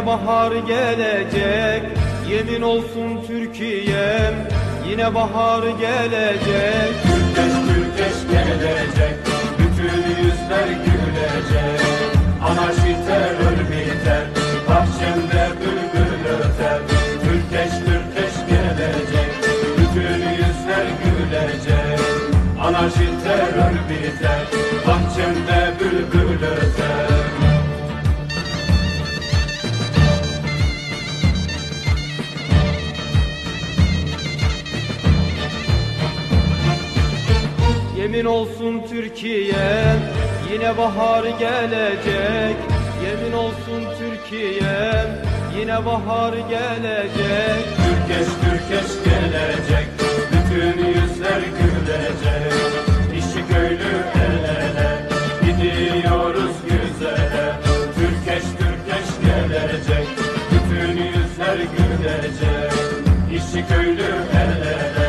yine bahar gelecek. Yemin olsun Türkiye'm yine bahar gelecek. Türkeş Türkeş gelecek Bütün yüzler gülecek. Anarşi terör biter Bahçemde bülbül öter. Türkeş Türkeş gelecek Bütün yüzler gülecek. Anarşi terör biter Bahçemde olsun Türkiye'm yine bahar gelecek. Yemin olsun Türkiye'm yine bahar gelecek. Türkeş Türkeş gelecek Bütün yüzler gülecek. İşçi köylü el Gidiyoruz güzele. Türkeş Türkeş gelecek Bütün yüzler gülecek. İşçi köylü el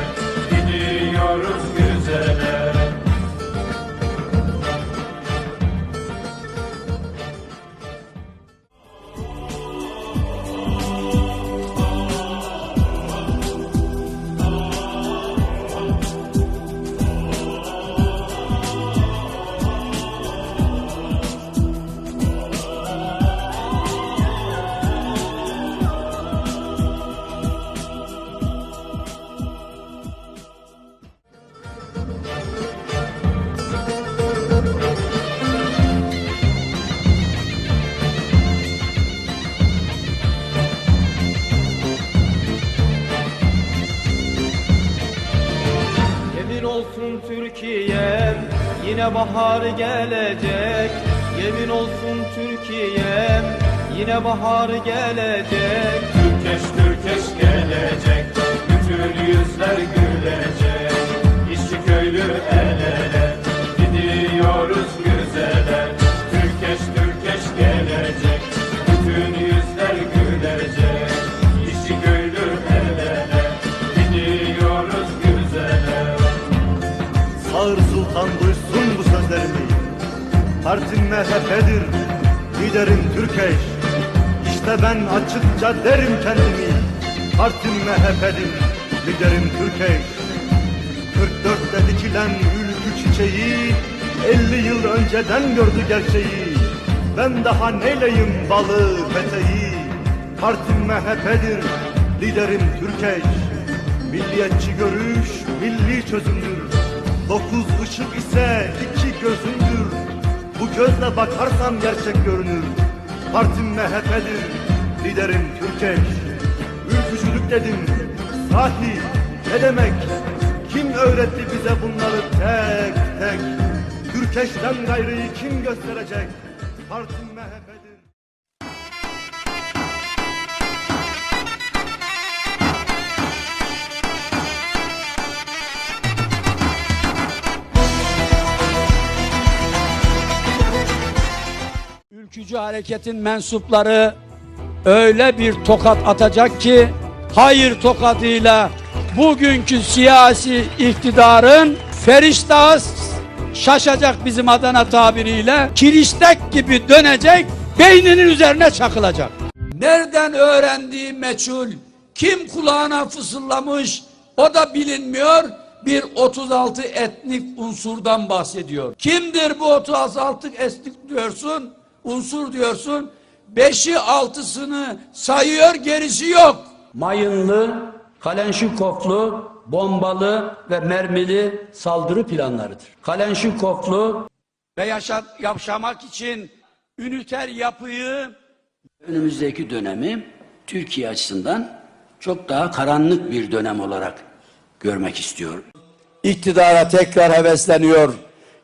yine bahar gelecek. Yemin olsun Türkiye'm yine bahar gelecek Sağır Sultan duysun bu sözlerimi. Partim MHP'dir, liderim Türkeş. İşte ben açıkça derim kendimi. Partim MHP'dir, liderim Türkeş. 44'te dikilen ülkü çiçeği 50 yıl önceden gördü gerçeği. Ben daha neyleyim balı peteği? Partim MHP'dir, liderim Türkeş. Milliyetçi görüş, milli çözümdür Dokuz ışık ise iki gözümdür Bu gözle bakarsam gerçek görünür Partim MHP'dir, liderim Türkeş Ülkücülük dedim, sahi ne demek? Kim öğretti bize bunları tek tek? Türkeş'ten gayrıyı kim gösterecek? Partim Ülkücü hareketin mensupları öyle bir tokat atacak ki hayır tokadıyla bugünkü siyasi iktidarın feriştahı şaşacak bizim Adana tabiriyle kiristek gibi dönecek beyninin üzerine çakılacak. Nereden öğrendiği meçhul kim kulağına fısıldamış o da bilinmiyor bir 36 etnik unsurdan bahsediyor. Kimdir bu 36 etnik diyorsun? Unsur diyorsun. Beşi altısını sayıyor gerisi yok. Mayınlı, Kalenşikovlu, bombalı ve mermili saldırı planlarıdır. Kalenşikovlu ve yaşa, yaşamak için üniter yapıyı Önümüzdeki dönemi Türkiye açısından çok daha karanlık bir dönem olarak görmek istiyorum. iktidara tekrar hevesleniyor.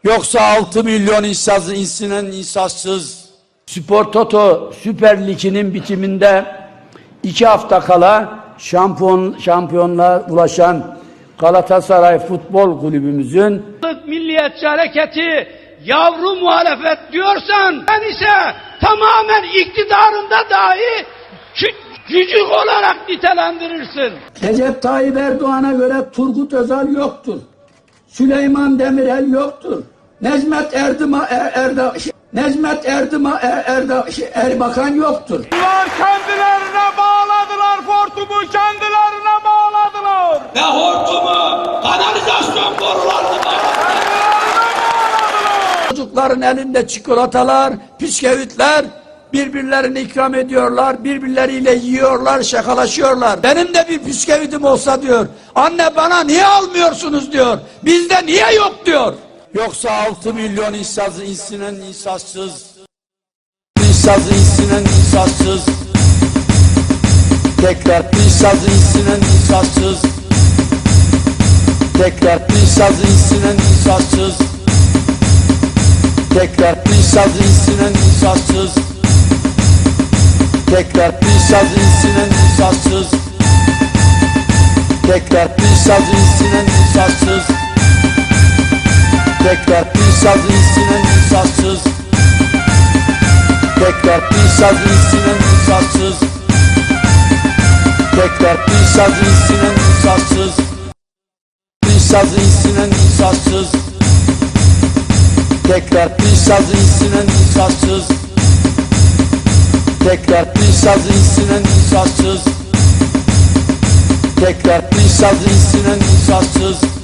Yoksa 6 milyon insaz, insinen insansız. Spor Toto Süper Lig'inin bitiminde iki hafta kala şampiyon, şampiyonluğa ulaşan Galatasaray Futbol Kulübümüzün Milliyetçi Hareketi yavru muhalefet diyorsan ben ise tamamen iktidarında dahi cücük olarak nitelendirirsin. Recep Tayyip Erdoğan'a göre Turgut Özal yoktur. Süleyman Demirel yoktur. Necmet Erdima Er- Erda Necmet Erdima, er, Erda, şey, Erbakan yoktur. Bunlar kendilerine bağladılar hortumu, kendilerine bağladılar. Ne hortumu? Kanalizasyon borularını bağladılar. Çocukların elinde çikolatalar, bisküvitler, birbirlerini ikram ediyorlar, birbirleriyle yiyorlar, şakalaşıyorlar. Benim de bir püskevitim olsa diyor. Anne bana niye almıyorsunuz diyor. Bizde niye yok diyor. Yoksa 6 milyon insaz, insinen insazsız, insaz, insinen insazsız, tekrar insaz, insinen insazsız, tekrar insaz, insinen insazsız, tekrar insaz, insinen insazsız, tekrar insaz, insinen insazsız, tekrar insaz, insinen insazsız, tekrar insaz, insinen insazsız, tekrar insaz, insinen insazsız, tekrar insaz, insinen insazsız, insaz, insinen insazsız, tekrar insaz, insinen insazsız, tekrar insaz, insinen insazsız, tekrar insaz, insinen insazsız,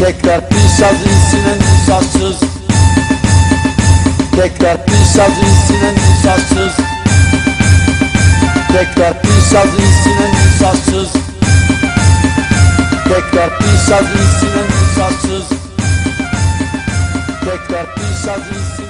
Tekrar bir saz insinen insansız Tekrar bir saz insinen insansız Tekrar bir saz insinen insansız Tekrar bir insinen insansız Tekrar bir insinen